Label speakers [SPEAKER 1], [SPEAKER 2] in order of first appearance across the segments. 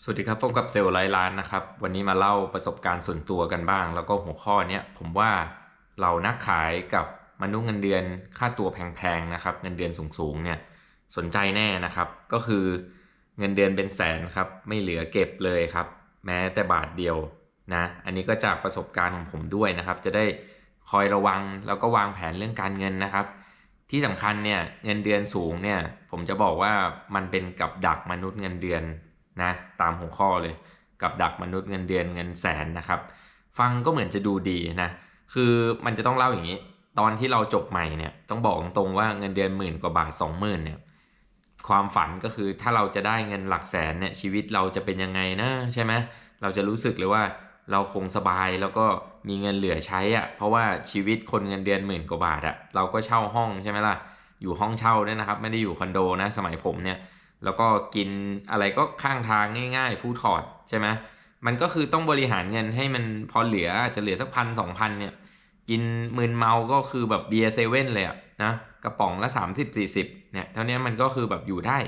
[SPEAKER 1] สวัสดีครับพบกับเซลล์ร้ล้านนะครับ วันนี้มาเล่าประสบการณ์ส่วนตัวกันบ้าง แล้วก็หัวข้อเนี้ยผมว่าเรานักขายกับมนุษย์เงินเดือนค่าตัวแพงๆนะครับ เงินเดือนสูงๆเนี่ยสนใจแน่นะครับ ก็คือเงินเดือนเป็นแสนครับไม่เหลือเก็บเลยครับ แม้แต่บาทเดียวนะอันนี้ก็จากประสบการณ์ของผมด้วยนะครับ จะได้คอยระวังแล้วก็วางแผนเรื่องการเงินนะครับ ที่สำคัญเนี่ยเงินเดือนสูงเนี่ยผมจะบอกว่ามันเป็นกับดักมนุษย์เงินเดือน นะตามหัวข้อเลยกับดักมนุษย์เงินเดือนเงินแสนนะครับ ฟังก็เหมือนจะดูดีนะคือมันจะต้องเล่าอย่างนี้ ตอนที่เราจบใหม่เนี่ยต้องบอกตรงๆว่าเงินเดือนหมื่นกว่าบาทสองหมื่นเนี่ยความฝันก็คือถ้าเราจะได้เงินหลักแสนเนี่ยชีวิตเราจะเป็นยังไงนะใช่ไหมเราจะรู้สึกเลยว่าเราคงสบายแล้วก็มีเงินเหลือใช้อะ่ะเพราะว่าชีวิตคนเงินเดือนหมื่นกว่าบาทอะ่ะเราก็เช่าห้องใช่ไหมล่ะอยู่ห้องเช่าด้วยนะครับ ไม่ได้อยู่คอนโดนะสมัยผมเนี่ย แล้วก็กินอะไรก็ข้างทางง่ายๆฟู้ดคอร์ทใช่ไหมมันก็คือต้องบริหารเงินให้มันพอเหลืออาจจะเหลือสักพันสองพันเนี่ย กินมืนเมาก็คือแบบเบียร์เซเว่นเลยอะนะกระป๋องละ 30 40เนี่ยเท่านี้มันก็คือแบบอยู่ได้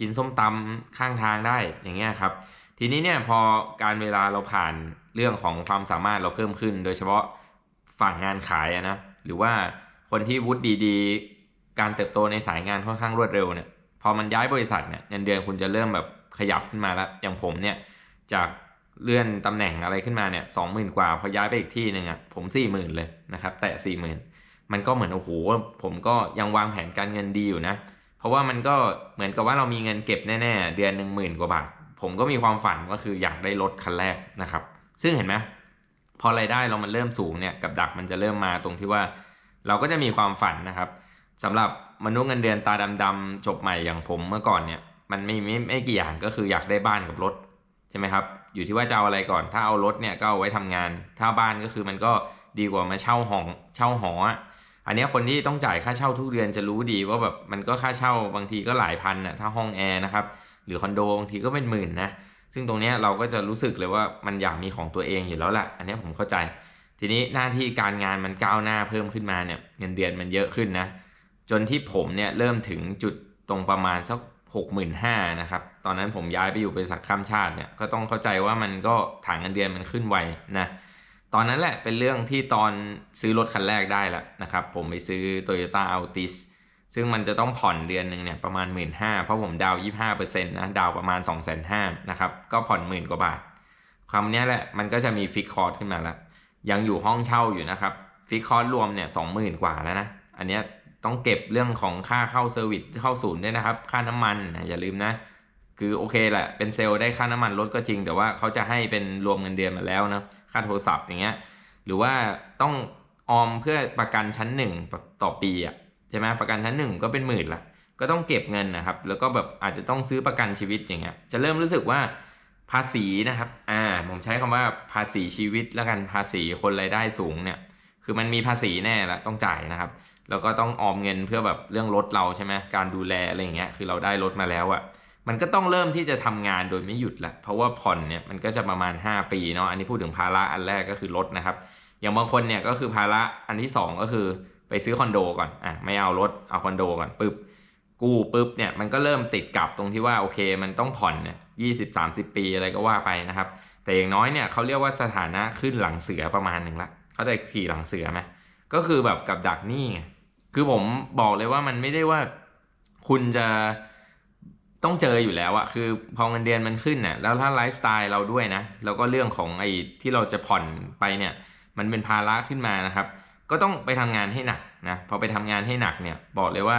[SPEAKER 1] กินส้มตำข้างทางได้อย่างเงี้ยครับ ทีนี้เนี่ยพอการเวลาเราผ่านเรื่องของความสามารถเราเพิ่มขึ้น โดยเฉพาะฝั่งงานขายนะหรือว่าคนที่วุฒิดีๆ การเติบโตในสายงานค่อนข้างรวดเร็วเนี่ย พอมันย้ายบริษัทเนี่ยเงินเดือนคุณจะเริ่มแบบขยับขึ้นมาแล้ว อย่างผมเนี่ยจากเลื่อนตำแหน่งอะไรขึ้นมาเนี่ยสองหมื่นกว่าพอย้ายไปอีกที่หนึ่งอะผมสี่หมื่นเลยนะครับ แต่สี่หมื่นมันก็เหมือนโอ้โหผมก็ยังวางแผนการเงินดีอยู่นะ เพราะว่ามันก็เหมือนกับว่าเรามีเงินเก็บแน่ๆ เดือนหนึ่งหมื่นกว่าบาท ผมก็มีความฝันก็คืออยากได้รถคันแรกนะครับ ซึ่งเห็นไหมพอรายได้เรามันเริ่มสูงเนี่ยกับดักมันจะเริ่มมาตรงที่ว่า เราก็จะมีความฝันนะครับสำหรับ มนุษย์เงินเดือนตาดำๆจบใหม่อย่างผมเมื่อก่อนเนี่ย มันไม่ไม่ไม่กี่อย่างก็คืออยากได้บ้านกับรถใช่ไหมครับ อยู่ที่ว่าจะเอาอะไรก่อน ถ้าเอารถเนี่ยก็เอาไว้ทำงาน ถ้าบ้านก็คือมันก็ดีกว่ามาเช่าห้องเช่าหออันนี้คนที่ต้องจ่ายค่าเช่าทุกเดือนจะรู้ดีว่าแบบมันก็ค่าเช่าบางทีก็หลายพันนะถ้าห้องแอร์นะครับหรือคอนโดบางทีก็เป็นหมื่นนะซึ่งตรงนี้เราก็จะรู้สึกเลยว่ามันอยากมีของตัวเองอยู่แล้วแหละอันนี้ผมเข้าใจ ทีนี้หน้าที่การงานมันก้าวหน้าเพิ่มขึ้นมาเนี่ยเงินเดือนมันเยอะขึ้นนะ จนที่ผมเนี่ยเริ่มถึงจุดตรงประมาณสักหกหมื่นห้านะครับ ตอนนั้นผมย้ายไปอยู่บริษัทข้ามชาติเนี่ยก็ต้องเข้าใจว่ามันก็ฐานเงินเดือนมันขึ้นไวนะตอนนั้นแหละเป็นเรื่องที่ตอนซื้อรถคันแรกได้แล้วนะครับ ผมไปซื้อ Toyota Altis ซึ่งมันจะต้องผ่อนเดือนหนึ่งเนี่ยประมาณ 1 5ื่นเพราะผมดาวยี่ห้าเปอร์เซ็นต์นะดาวประมาณ2องแสนห้านะครับ ก็ผ่อนหมื่นกว่าบาทคำนี้แหละมันก็จะมีฟิกคอร์สขึ้นมาแล้ว ยังอยู่ห้องเช่าอยู่นะครับฟิกคอร์สรวมเนี่ยสองหมื่นกว่าแล้วนะ อันนี้ ต้องเก็บเรื่องของค่าเข้าเซอร์วิสเข้าศูนย์ด้วยนะครับ ค่าน้ำมันนะอย่าลืมนะ คือโอเคแหละเป็นเซลล์ได้ค่าน้ำมันลดก็จริง แต่ว่าเขาจะให้เป็นรวมเงินเดือนมาแล้วนะค่าโทรศัพท์อย่างเงี้ย หรือว่าต้องออมเพื่อประกันชั้นหนึ่งต่อปีอะใช่ไหมประกันชั้นหนึ่งก็เป็นหมื่นละก็ต้องเก็บเงินนะครับ แล้วก็แบบอาจจะต้องซื้อประกันชีวิตอย่างเงี้ยจะเริ่มรู้สึกว่าภาษีนะครับ อ่า ผมใช้คำว่าภาษีชีวิตแล้วกันภาษีคนรายได้สูงเนี่ย คือมันมีภาษีแน่ละต้องจ่ายนะครับ แล้วก็ต้องออมเงินเพื่อแบบเรื่องรถเราใช่ไหมการดูแลอะไรอย่างเงี้ยคือเราได้รถมาแล้วอะ่ะมันก็ต้องเริ่มที่จะทำงานโดยไม่หยุดละเพราะว่าผ่อนเนี่ยมันก็จะประมาณ 5 ปีเนาะอันนี้พูดถึงภาระอันแรกก็คือรถนะครับ อย่างบางคนเนี่ยก็คือภาระอันที่ 2 ก็คือไปซื้อคอนโดก่อนอะไม่เอารถเอาคอนโดก่อนปึ๊บกู้ปึ๊บเนี่ยมันก็เริ่มติดกับตรงที่ว่าโอเค มันต้องผ่อนเนี่ยยี่สิบสามสิบปีอะไรก็ว่าไปนะครับ แต่อย่างน้อยเนี่ยเขาเรียกว่าสถานะขึ้นหลังเสือประมาณหนึ่งละเขาจะขี่หลังเสือไหมก็คือแบบกับดักหนี้ไง คือผมบอกเลยว่ามันไม่ได้ว่าคุณจะต้องเจออยู่แล้วอะคือพอเงินเดือนมันขึ้นเนี่ยแล้วถ้าไลฟ์สไตล์เราด้วยนะ แล้วก็เรื่องของไอ้ที่เราจะผ่อนไปเนี่ย มันเป็นภาระขึ้นมานะครับ ก็ต้องไปทำงานให้หนักนะ พอไปทำงานให้หนักเนี่ย บอกเลยว่า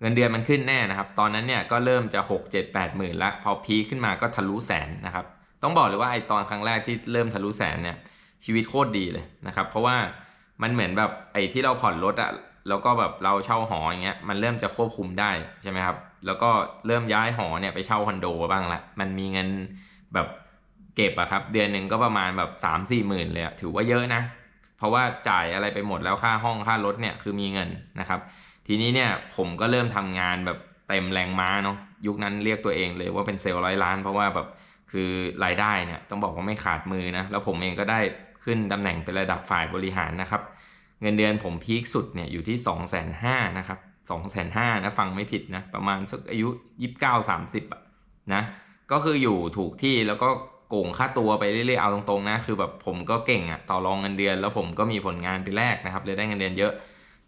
[SPEAKER 1] เงินเดือนมันขึ้นแน่นะครับ ตอนนั้นเนี่ยก็เริ่มจะ 6 7 8หมื่นละ พอพีขึ้นมาก็ทะลุแสนนะครับ ต้องบอกเลยว่าไอ้ตอนครั้งแรกที่เริ่มทะลุแสนเนี่ยชีวิตโคตรดีเลยนะครับ เพราะว่ามันเหมือนแบบไอ้ที่เราผ่อนรถอะ แล้วก็แบบเราเช่าหออย่างเงี้ยมันเริ่มจะควบคุมได้ใช่ไหมครับ แล้วก็เริ่มย้ายหอเนี่ยไปเช่าคอนโดบ้างละมันมีเงินแบบเก็บอะครับ เดือนหนึ่งก็ประมาณแบบสามสี่หมื่นเลยถือว่าเยอะนะ เพราะว่าจ่ายอะไรไปหมดแล้วค่าห้องค่ารถเนี่ยคือมีเงินนะครับ ทีนี้เนี่ยผมก็เริ่มทำงานแบบเต็มแรงม้าเนาะยุคนั้นเรียกตัวเองเลยว่าเป็นเซลล์ร้อยล้าน เพราะว่าแบบคือรายได้เนี่ยต้องบอกว่าไม่ขาดมือนะแล้วผมเองก็ได้ขึ้นตำแหน่งเป็นระดับฝ่ายบริหารนะครับ เงินเดือนผมพีคสุดเนี่ยอยู่ที่2องแสนห้านะครับสองแสนห้านะฟังไม่ผิดนะ ประมาณสักอายุยี่สิบเก้าสามสิบอะนะ ก็คืออยู่ถูกที่แล้วก็โก่งค่าตัวไปเรื่อยๆเอาตรงๆนะ คือแบบผมก็เก่งอะต่อรองเงินเดือน แล้วผมก็มีผลงานไปแรกนะครับเลยได้เงินเดือนเยอะ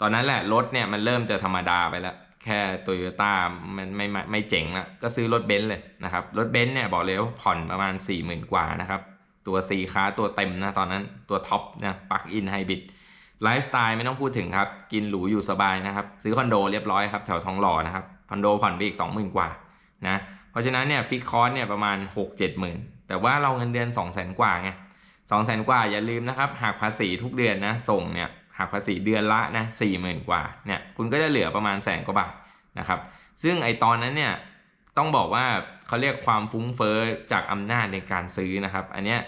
[SPEAKER 1] ตอนนั้นแหละรถเนี่ยมันเริ่มจะธรรมดาไปแล้ว แค่โตโยต้ามันไม่ไม่ไม่เจ๋งละก็ซื้อรถเบนซ์เลยนะครับ รถเบนซ์เนี่ยบอกเลยว่าผ่อนประมาณ4 0,000กว่านะครับ ตัวซีค้าตัวเต็มนะตอนนั้นตัวท็อปนะปักอินไฮบริด ไลฟ์สไตล์ไม่ต้องพูดถึงครับ กินหรูอยู่สบายนะครับ ซื้อคอนโดเรียบร้อยครับ แถวทองหล่อนะครับ คอนโดผ่อนไปอีก 20,000 กว่านะ เพราะฉะนั้นเนี่ยฟิกคอร์สเนี่ยประมาณ 6-7หมื่นแต่ว่าเราเงินเดือน 200,000 กว่าไง200,000กว่าอย่าลืมนะครับหักภาษีทุกเดือนนะ ส่งเนี่ยหักภาษีเดือนละนะ40,000กว่าเนี่ยคุณก็จะเหลือประมาณแสนกว่าบาทนะครับ ซึ่งไอตอนนั้นเนี่ยต้องบอกว่าเขาเรียกความฟุ้งเฟ้อจากอำนาจในการซื้อนะครับ อันเนี้ย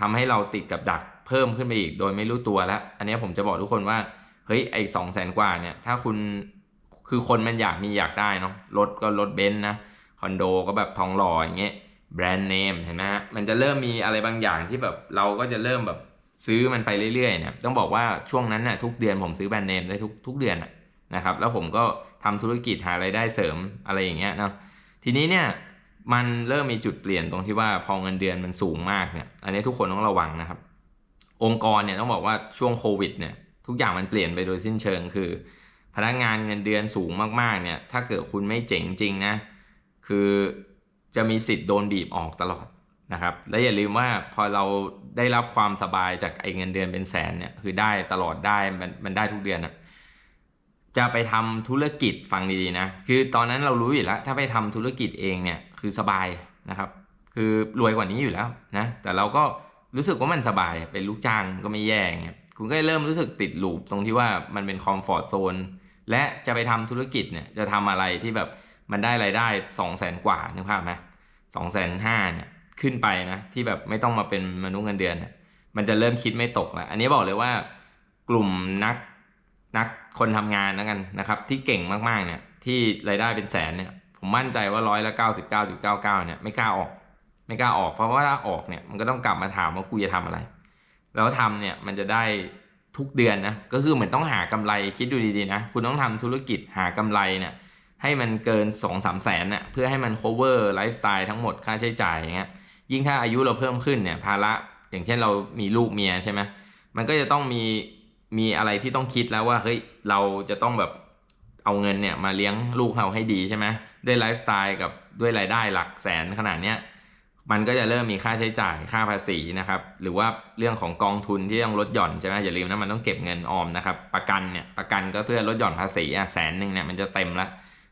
[SPEAKER 1] ทำให้เราติดกับดัก เพิ่มขึ้นไปอีกโดยไม่รู้ตัวแล้ว อันนี้ผมจะบอกทุกคนว่า เฮ้ยไอสองแสนกว่าเนี่ยถ้าคุณคือคนมันอยากมีอยากได้เนาะรถก็รถเบนซ์นะคอนโดก็แบบทองหล่ออย่างเงี้ยแบรนด์เนมเห็นไหมฮะมันจะเริ่มมีอะไรบางอย่างที่แบบเราก็จะเริ่มแบบซื้อมันไปเรื่อยๆเนี่ยต้องบอกว่าช่วงนั้นน่ะทุกเดือนผมซื้อแบรนด์เนมได้ทุกทุกเดือนนะครับแล้วผมก็ทำธุรกิจหารายได้เสริมอะไรอย่างเงี้ยเนาะทีนี้เนี่ยมันเริ่มมีจุดเปลี่ยนตรงที่ว่าพอเงินเดือนมันสูงมากเนี่ยอันนี้ทุกคนต้องระวังนะครับ องค์กรเนี่ยต้องบอกว่าช่วงโควิดเนี่ยทุกอย่างมันเปลี่ยนไปโดยสิ้นเชิงคือ พนักงานเงินเดือนสูงมากๆเนี่ยถ้าเกิดคุณไม่เจ๋งจริงนะคือจะมีสิทธิ์โดนบีบออกตลอดนะครับ และอย่าลืมว่าพอเราได้รับความสบายจากไอ้เงินเดือนเป็นแสนเนี่ยคือได้ตลอดได้มันมันได้ทุกเดือนนะจะไปทำธุรกิจฟังดีๆนะคือตอนนั้นเรารู้อยู่แล้ว ถ้าไปทำธุรกิจเองเนี่ยคือสบายนะครับ คือรวยกว่านี้อยู่แล้วนะแต่เราก็ รู้สึกว่ามันสบายเป็นลูกจ้างก็ไม่แย่เงี้ยคุณก็เริ่มรู้สึกติดลูปตรงที่ว่ามันเป็นคอมฟอร์ทโซนและจะไปทำธุรกิจเนี่ยจะทำอะไรที่แบบมันได้รายได้สองแสนกว่านึกภาพไหมสองแสนห้าเนี่ยขึ้นไปนะที่แบบไม่ต้องมาเป็นมนุษย์เงินเดือนเนี่ยมันจะเริ่มคิดไม่ตกแล้วอันนี้บอกเลยว่ากลุ่มนักนักคนทำงานแล้วกันนะครับ ที่เก่งมากๆเนี่ยที่รายได้เป็นแสนเนี่ยผมมั่นใจว่าร้อยละเก้าสิบเก้าจุดเก้าเก้าเนี่ยไม่กล้าออก ไม่กล้าออกเพราะว่าถ้าออกเนี่ยมันก็ต้องกลับมาถามว่ากูจะทำอะไร แล้วทำเนี่ยมันจะได้ทุกเดือนนะก็คือเหมือนต้องหากำไรคิดดูดีๆนะคุณต้องทำธุรกิจหากำไรเนี่ยให้มันเกิน2องสามแสนเนี่ยเพื่อให้มัน cover ไลฟ์สไตล์ทั้งหมดค่าใช้จ่ายอย่างเงี้ยยิ่งถ้าอายุเราเพิ่มขึ้นเนี่ยภาระอย่างเช่นเรามีลูกเมียใช่ไหมมันก็จะต้องมีมีอะไรที่ต้องคิดแล้วว่าเฮ้ยเราจะต้องแบบเอาเงินเนี่ยมาเลี้ยงลูกเราให้ดีใช่ไหมด้วยไลฟ์สไตล์กับด้วยรายได้หลักแสนขนาดเนี้ย มันก็จะเริ่มมีค่าใช้จ่ายค่าภาษีนะครับ หรือว่าเรื่องของกองทุนที่ต้องลดหย่อนใช่ไหมอย่าลืมนะมันต้องเก็บเงินออมนะครับ ประกันเนี่ยประกันก็เพื่อลดหย่อนภาษีอะแสนหนึ่งเนี่ยมันจะเต็มละ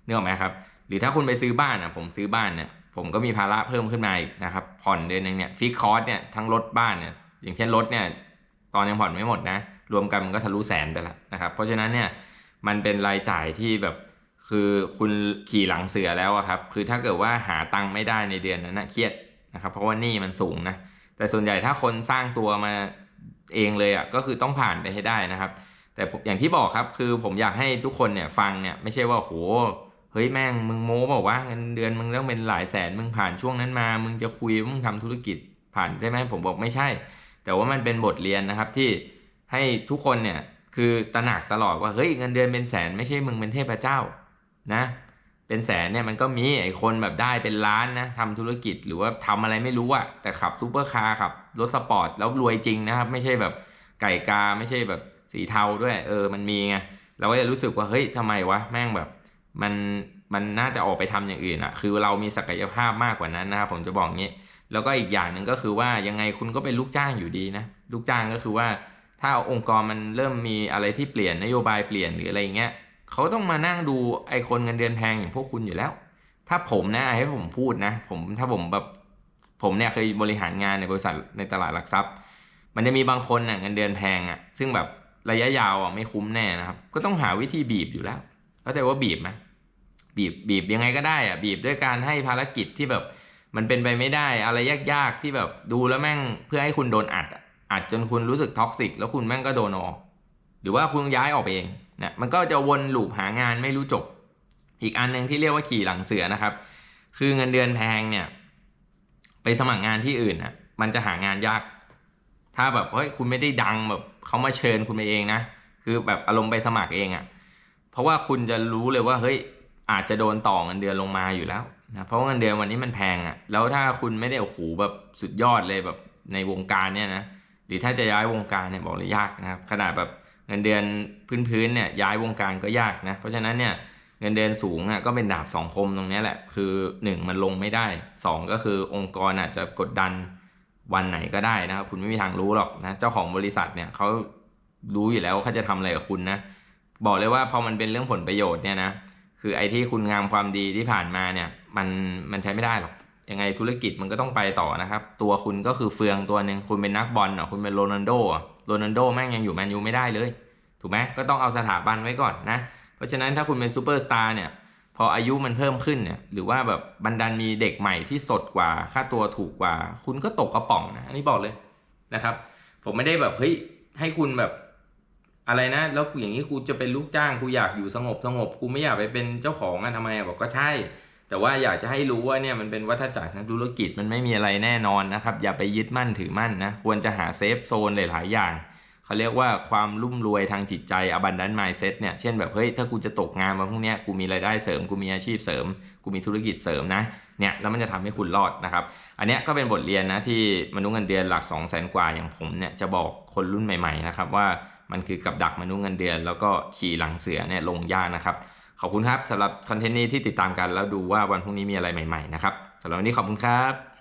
[SPEAKER 1] เนึกอไหมครับ หรือถ้าคุณไปซื้อบ้านอะผมซื้อบ้านเนี่ยผมก็มีภาระเพิ่มขึ้นมาอีกนะครับ ผ่อนเดือนหนึ่งเนี่ยฟิกคอร์สเนี่ยทั้งรถบ้านเนี่ยอย่างเช่นรถเนี่ยตอนยังผ่อนไม่หมดนะ รวมกันมันก็ทะลุแสนไปแล้วนะครับ เพราะฉะนั้นเนี่ยมันเป็นรายจ่ายที่แบบคือคุณขี่หลังเสือแล้วครับ คือถ้าเกิดว่าหาตังค์ไม่ได้ในเดือนนั้นนะเครียด นะครับเพราะว่านี้มันสูงนะแต่ส่วนใหญ่ถ้าคนสร้างตัวมาเองเลยอะก็คือต้องผ่านไปให้ได้นะครับ แต่อย่างที่บอกครับคือผมอยากให้ทุกคนเนี่ยฟังเนี่ยไม่ใช่ว่าโหเฮ้ยแม่งมึงโม้บอกว่าเงินเดือนมึงต้องเป็นหลายแสนมึงผ่านช่วงนั้นมา มึงจะคุยมึงทำธุรกิจผ่านใช่ไหมผมบอกไม่ใช่ แต่ว่ามันเป็นบทเรียนนะครับที่ให้ทุกคนเนี่ยคือตระหนักตลอดว่าเฮ้ยเงินเดือนเป็นแสนไม่ใช่มึงเป็นเทพเจ้านะ เป็นแสนเนี่ยมันก็มีไอ้คนแบบได้เป็นล้านนะทำธุรกิจหรือว่าทำอะไรไม่รู้อะแต่ขับซูเปอร์คาร์ขับรถสปอร์ตแล้วรวยจริงนะครับ ไม่ใช่แบบไก่กาไม่ใช่แบบสีเทาด้วย เออมันมีไงเราก็จะรู้สึกว่าเฮ้ยทำไมวะแม่งแบบ มันมันน่าจะออกไปทำอย่างอื่นอะคือเรามีศักยภาพมากกว่านั้นนะครับผมจะบอกงี้ แล้วก็อีกอย่างหนึ่งก็คือว่ายังไงคุณก็เป็นลูกจ้างอยู่ดีนะลูกจ้างก็คือว่า ถ้าองค์กรมันเริ่มมีอะไรที่เปลี่ยนนโยบายเปลี่ยนหรืออะไรเงี้ย เขาต้องมานั่งดูไอคนเงินเดือนแพงอย่างพวกคุณอยู่แล้ว ถ้าผมนะให้ผมพูดนะ ผมถ้าผมแบบผมเนี่ยเคยบริหารงานในบริษัทในตลาดหลักทรัพย์ มันจะมีบางคนน่ะเงินเดือนแพงอะ ซึ่งแบบระยะยาวอะไม่คุ้มแน่นะครับ ก็ต้องหาวิธีบีบอยู่แล้วเข้าใจว่าบีบไหมบีบบีบยังไงก็ได้อะบีบด้วยการให้ภารกิจที่แบบมันเป็นไปไม่ได้อะไรยากๆที่แบบดูแล้วแม่งเพื่อให้คุณโดนอัดอะอัดจนคุณรู้สึกท็อกซิกแล้วคุณแม่งก็โดนออกหรือว่าคุณย้ายออกไปเอง นะมันก็จะวนลูปหางานไม่รู้จบ อีกอันหนึ่งที่เรียกว่าขี่หลังเสือนะครับ คือเงินเดือนแพงเนี่ยไปสมัครงานที่อื่นนะมันจะหางานยาก ถ้าแบบเฮ้ยคุณไม่ได้ดังแบบเขามาเชิญคุณไปเองนะคือแบบอารมณ์ไปสมัครเองอะ่ะเพราะว่าคุณจะรู้เลยว่าเฮ้ยอาจจะโดนต่อเงินเดือนลงมาอยู่แล้วนะเพราะเงินเดือนวันนี้มันแพงอะ่ะแล้วถ้าคุณไม่ได้โอ้โหแบบสุดยอดเลยแบบในวงการเนี่ยนะหรือถ้าจะย้ายวงการเนี่ยบอกเลยยากนะครับขนาดแบบ เงินเดือนพื้นๆเนี่ยย้ายวงการก็ยากนะเพราะฉะนั้นเนี่ยเงินเดือนสูงอะก็เป็นดาบสองคมตรงนี้แหละ คือหนึ่งมันลงไม่ได้สองก็คือองค์กรอาจจะกดดันวันไหนก็ได้นะครับคุณไม่มีทางรู้หรอกนะเจ้าของบริษัทเนี่ยเขารู้อยู่แล้วเขาจะทำอะไรกับคุณนะบอกเลยว่าพอมันเป็นเรื่องผลประโยชน์เนี่ยนะคือไอ้ที่คุณงามความดีที่ผ่านมาเนี่ยมันมันใช้ไม่ได้หรอกยังไงธุรกิจมันก็ต้องไปต่อนะครับ ตัวคุณก็คือเฟืองตัวหนึ่งคุณเป็นนักบอลอะคุณเป็นโรนัลโดอะ โรนัลโดแม่งยังอยู่แมนยูไม่ได้เลย ถูกไหมก็ต้องเอาสถาบันไว้ก่อนนะ เพราะฉะนั้นถ้าคุณเป็นซูเปอร์สตาร์เนี่ยพออายุมันเพิ่มขึ้นเนี่ยหรือว่าแบบบันดาลมีเด็กใหม่ที่สดกว่าค่าตัวถูกกว่า คุณก็ตกกระป๋องนะอันนี้บอกเลยนะครับ ผมไม่ได้แบบเฮ้ยให้คุณแบบอะไรนะแล้วอย่างนี้กูจะเป็นลูกจ้างกูอยากอยู่สงบสงบกูไม่อยากไปเป็นเจ้าของอะทำไมอะบอกก็ใช่ แต่ว่าอยากจะให้รู้ว่าเนี่ยมันเป็นวัฏจักรทางธุรกิจมันไม่มีอะไรแน่นอนนะครับ อย่าไปยึดมั่นถือมั่นนะ ควรจะหาเซฟโซนหลายๆอย่างเขาเรียกว่าความรุ่มรวยทางจิตใจ abundant mindset เนี่ย เช่นแบบเฮ้ยถ้ากูจะตกงานมาพวกเนี้ยกูมีรายได้เสริมกูมีอาชีพเสริม กูมีธุรกิจเสริมนะเนี่ยแล้วมันจะทำให้คุณรอดนะครับ อันเนี้ยก็เป็นบทเรียนนะที่มนุษย์เงินเดือนหลัก2 0 0 0 0 0กว่าอย่างผมเนี่ยจะบอกคนรุ่นใหม่ ๆนะครับว่ามันคือกับดักมนุษย์เงินเดือน แล้วก็ขี่หลังเสือเนี่ยลงยากนะครับ ขอบคุณครับสำหรับคอนเทนต์นี้ที่ติดตามกันแล้วดูว่าวันพรุ่งนี้มีอะไรใหม่ๆนะครับสำหรับวันนี้ขอบคุณครับ